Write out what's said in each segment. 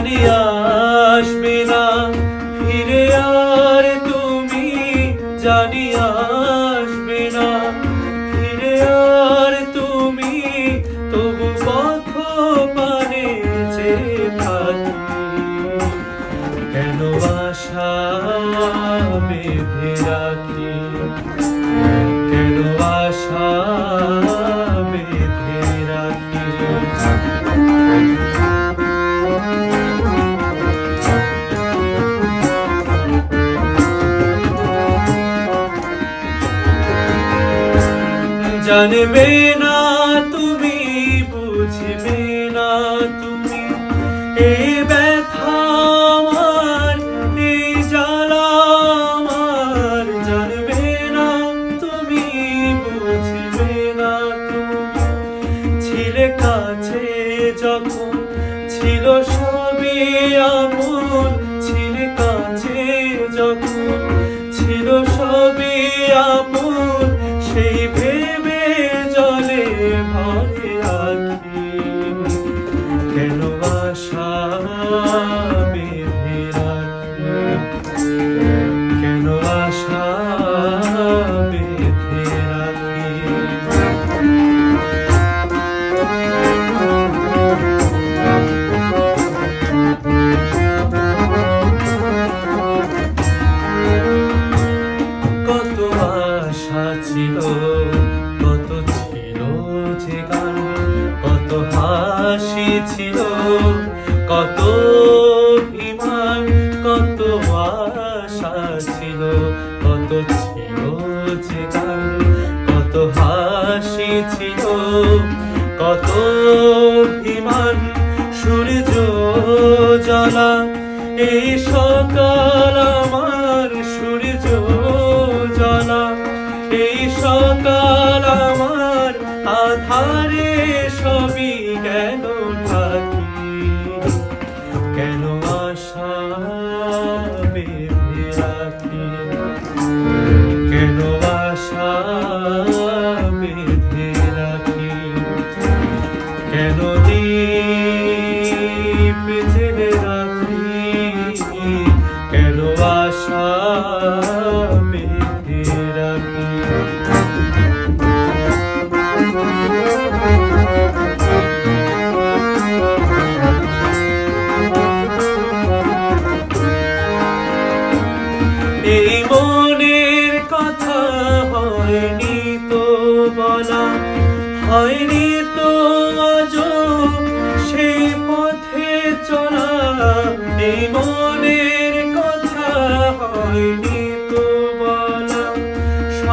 জানি জানবে না তুমি, বুঝবে না তুমি। এই ব্যথা আমার, এই জ্বালা আমার, জানবে না তুমি, বুঝবে না তুমি। ছিলে কাছে যখন ছিল সবই আমল ছিলে কাছে যখন ছিল সবই আমল সূর্য এই সকাল আমার সূর্য জ্বালা। এই সকাল আমার আধারে সবই কেন থাকি কেন আশা কেন আশা বেঁধে রাখি? কেন রাখি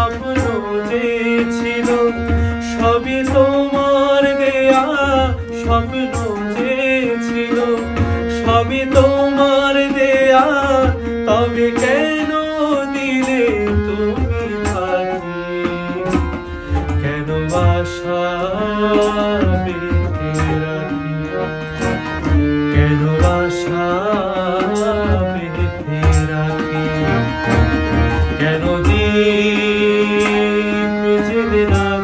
স্বপ্ন যে ছিল সবই তোমার দেয়া স্বপ্ন যে ছিল সবই তোমার দেয়া তবে কেন দীপ জেলে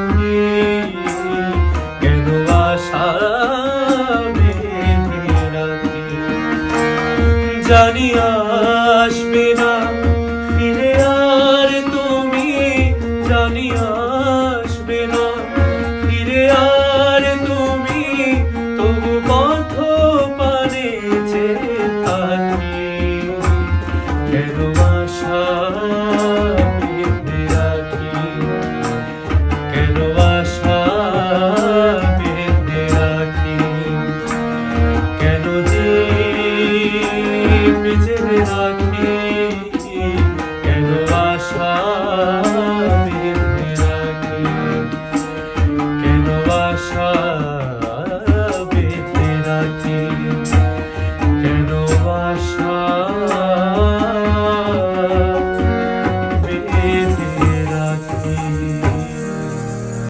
কেন আশা বেঁধে রাখি? কেন যে বেঁচে রাখি? কেন আশা বেঁধে রাখি? কেন আশা বেঁধে রাখি? কেন আশা